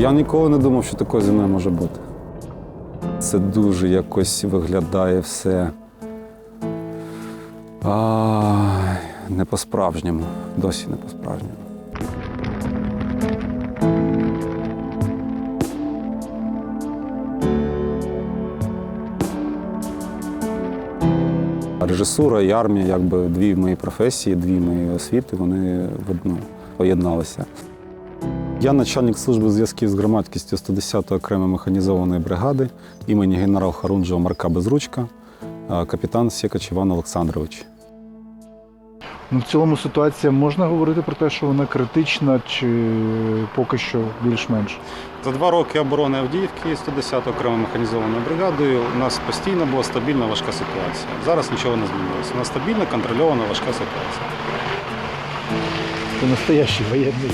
Я ніколи не думав, що такое зі мною може бути. Це дуже якось виглядає все Ай, не по-справжньому. Досі не по-справжньому. Режисура і армія, якби дві мої професії, дві мої освіти, вони в одну поєдналися. Я начальник служби зв'язків з громадськістю 110-ї окремої механізованої бригади імені генерал Харунжого Марка Безручка, капітан Сєкач Іван Олександрович. Ну, в цілому ситуація можна говорити про те, що вона критична, чи поки що більш-менш. За два роки оборони Авдіївки 110-ї окремою механізованою бригадою у нас постійно була стабільна важка ситуація. Зараз нічого не змінилося. У нас стабільна, контрольована важка ситуація. Це настоящий воєнний.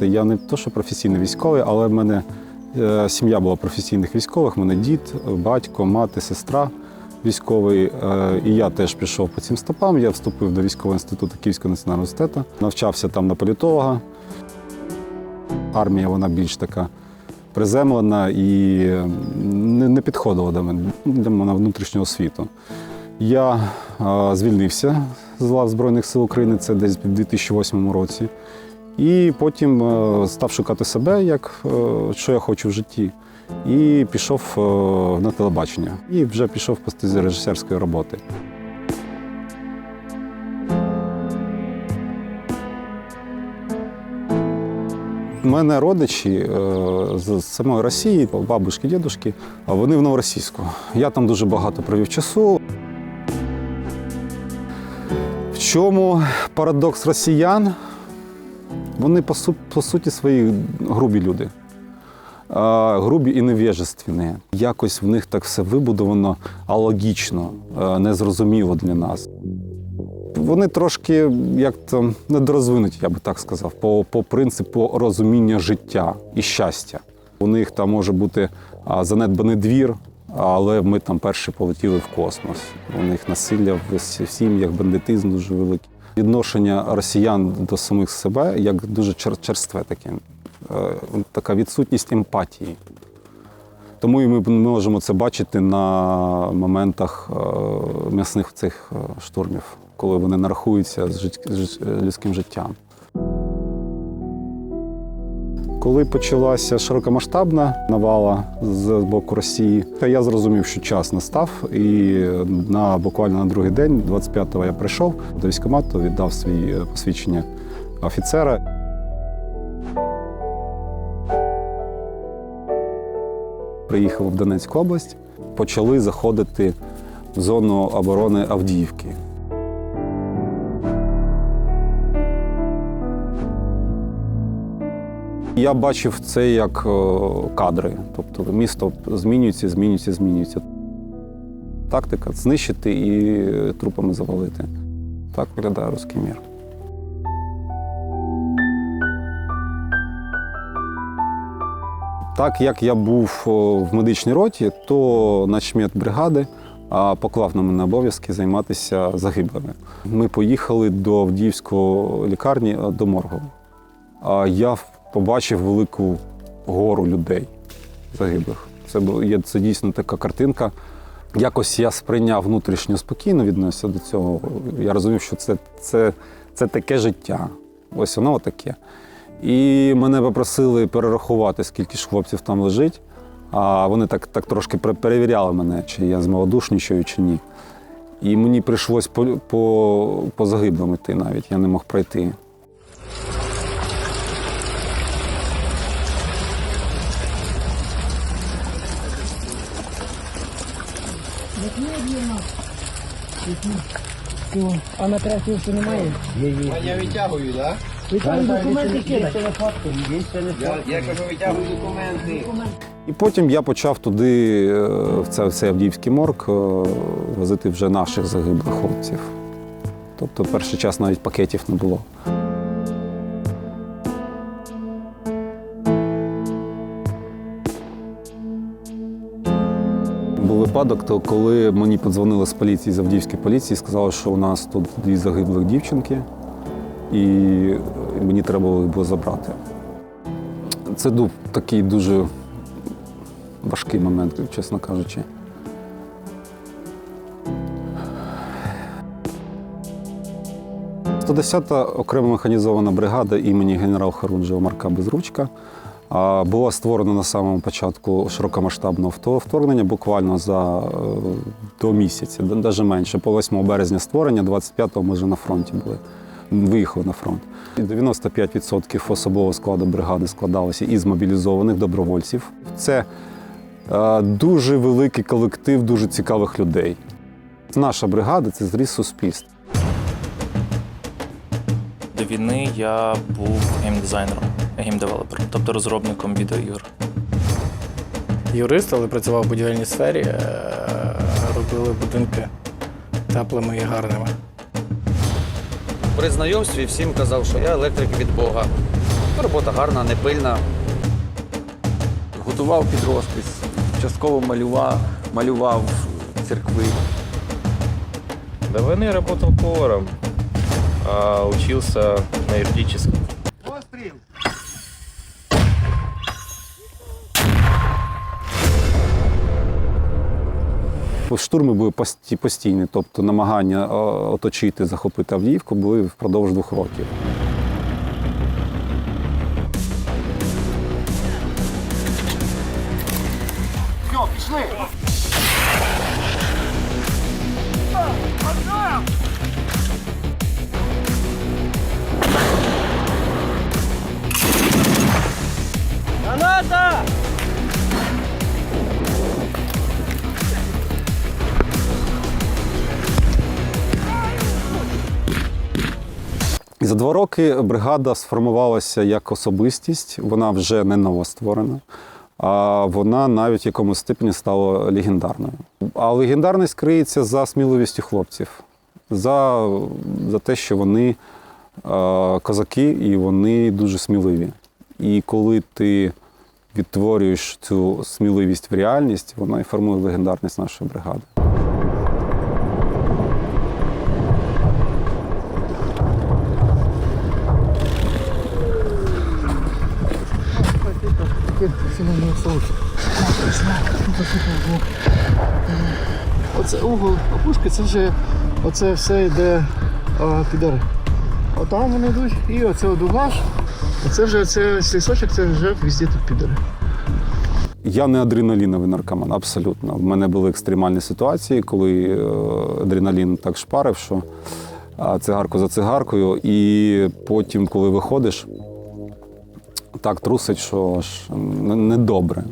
Я не то, що професійний військовий, але в мене е, сім'я була професійних військових. У мене дід, батько, мати, сестра військовий. Е, і я теж пішов по цим стопам. Я вступив до військового інституту Київського національного університету, навчався там на політолога. Армія вона більш така приземлена і не підходила до мене для мене внутрішнього світу. Я е, звільнився з лав Збройних сил України, це десь в 2008 році. І потім е, став шукати себе, як, е, що я хочу в житті. І пішов на телебачення. І вже пішов по стезі режисерської роботи. У мене родичі з самої Росії, бабушки, дідушки, вони в Новоросійську. Я там дуже багато провів часу. Чому парадокс росіян? Вони по, су- по суті свої грубі люди. А, грубі і невежественні. Якось в них так все вибудовано алогічно, е, незрозуміло для нас. Вони трошки як то недорозвинуті, я би так сказав, по, по принципу розуміння життя і щастя. У них там може бути занедбаний двір, але ми там перші полетіли в космос. У них насилля в сім'ях, бандитизм дуже великий. Відношення росіян до самих себе як дуже черстве таке, Е, така відсутність емпатії. Тому і ми можемо це бачити на моментах е, м'ясних цих е, штурмів, коли вони нарахуються з людським життям. Коли почалася широкомасштабна навала з боку Росії, то я зрозумів, що час настав, і на буквально на другий день, 25-го, я прийшов до військкомату, віддав свої посвідчення офіцера. Приїхав в Донецьку область, почали заходити в зону оборони Авдіївки. Я бачив це як е, кадри. Тобто місто змінюється, змінюється, змінюється. Тактика знищити і трупами завалити. Так виглядає руський мір. Так як я був в медичній роті, то начмет бригади поклав на мене обов'язки займатися загиблими. Ми поїхали до Авдіївської лікарні до моргу. Я побачив велику гору людей загиблих. Це є це дійсно така картинка. Якось я сприйняв внутрішньо спокійно відносився до цього. Я розумів, що це, це, це таке життя. Ось воно таке. І мене попросили перерахувати, скільки ж хлопців там лежить. А вони так, так трошки перевіряли мене, чи я змалодушнічаю, чи ні. І мені прийшлось по, по, по загиблим йти навіть, я не мог пройти. А на третій ще немає? Є, є. Я витягую, так? Витягуй документи кидай. Я, я кажу, витягую документи. І потім я почав туди, е, в це- в цей Авдіївський морг, е, возити вже наших загиблих хлопців. Тобто перший час навіть пакетів не було. Випадок, то коли мені подзвонили з поліції, з Авдіївської поліції, сказали, що у нас тут дві загиблих дівчинки. і мені треба було забрати. Це був такий дуже важкий момент, чесно кажучи. «110-та окрема механізована бригада імені генерал Харуджа Марка Безручка була створена на самому початку широкомасштабного вторгнення, буквально за е, до місяця, навіть менше. По 8 березня створення, 25-го ми вже на фронті були. Виїхали на фронт. 95% особового складу бригади складалося із мобілізованих добровольців. Це е, дуже великий колектив дуже цікавих людей. Наша бригада це зріс суспільств. До війни я був геймдизайнером, геймдевелопером, тобто розробником відеоігр. юрист, але працював в будівельній сфері, е, робили будинки теплими і гарними. При знайомстві всім казав, що я електрик від Бога. Робота гарна, не пильна. готував під розпис, частково малював, малював церкви. До войны работал поваром, а учился на юридическом. Штурми були пості- постійні, тобто намагання е, оточити, захопити Авдіївку були впродовж двох років. І за два роки бригада сформувалася як особистість, вона вже не новостворена, а вона навіть в якомусь степені стала легендарною. А легендарність криється за сміливістю хлопців, за, за те, що вони е, козаки і вони дуже сміливі. І коли ти відтворюєш цю сміливість в реальність, вона і формує легендарність нашої бригади. Оце угол опушки, це вже оце все йде а. Отам вони йдуть, і оце одугаш. Оце вже це лісочок, це вже везде тут підори. Я не адреналіновий наркоман, абсолютно. В мене були екстремальні ситуації, коли е, адреналін так шпарив, що цигарку за цигаркою, і потім, коли виходиш, так трусить, що ж не- недобре.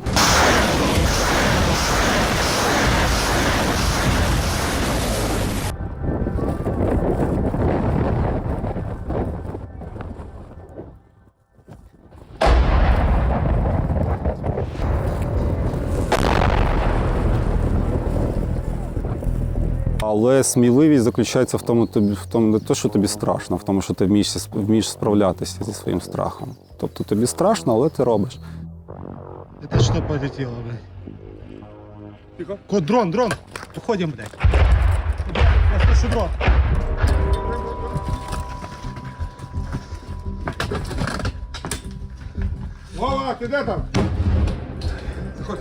Але сміливість заключається в тому, тобі в тому не те, що тобі страшно, а в тому, що ти вмієш, вмієш справлятися зі своїм страхом. Тобто тобі страшно, але ти робиш. Это что полетело, блядь? Кот, дрон, дрон! Уходим, блядь. Я слышу дрон. Вова, ты где там? Заходь.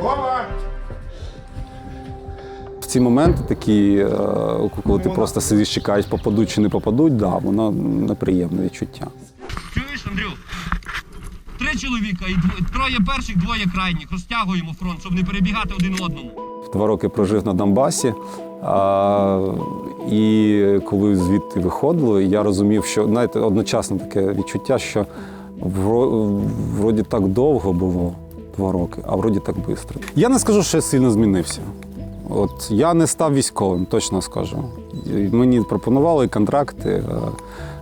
Вова! Ці моменти такі, е, коли ти просто сидиш, чекаєш, попадуть чи не попадуть, да, воно неприємне відчуття. Чуєш, Андрю? Три чоловіка і троє перших, двоє крайніх. Розтягуємо фронт, щоб не перебігати один одному. Два роки прожив на Донбасі. А, і коли звідти виходили, я розумів, що знаєте, одночасно таке відчуття, що вроді так довго було два роки, а вроді так швидко. Я не скажу, що я сильно змінився. От я не став військовим, точно скажу. Мені пропонували контракти.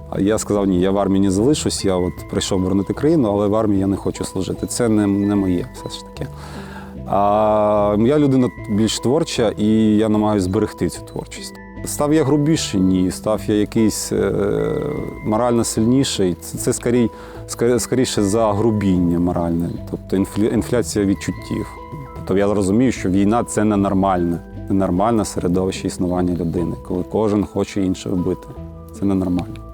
А я сказав, ні, я в армії не залишусь, я от прийшов боронити країну, але в армії я не хочу служити. Це не, не моє все ж таки. А я людина більш творча, і я намагаюся зберегти цю творчість. Став я грубіший? Ні. Став я якийсь е, морально сильніший. Це, це скорій, скорі- скоріше за грубіння моральне, тобто інфля, інфляція відчуттів. Тобто я розумію, що війна це ненормальне, ненормальне середовище існування людини, коли кожен хоче інше вбити. Це ненормально.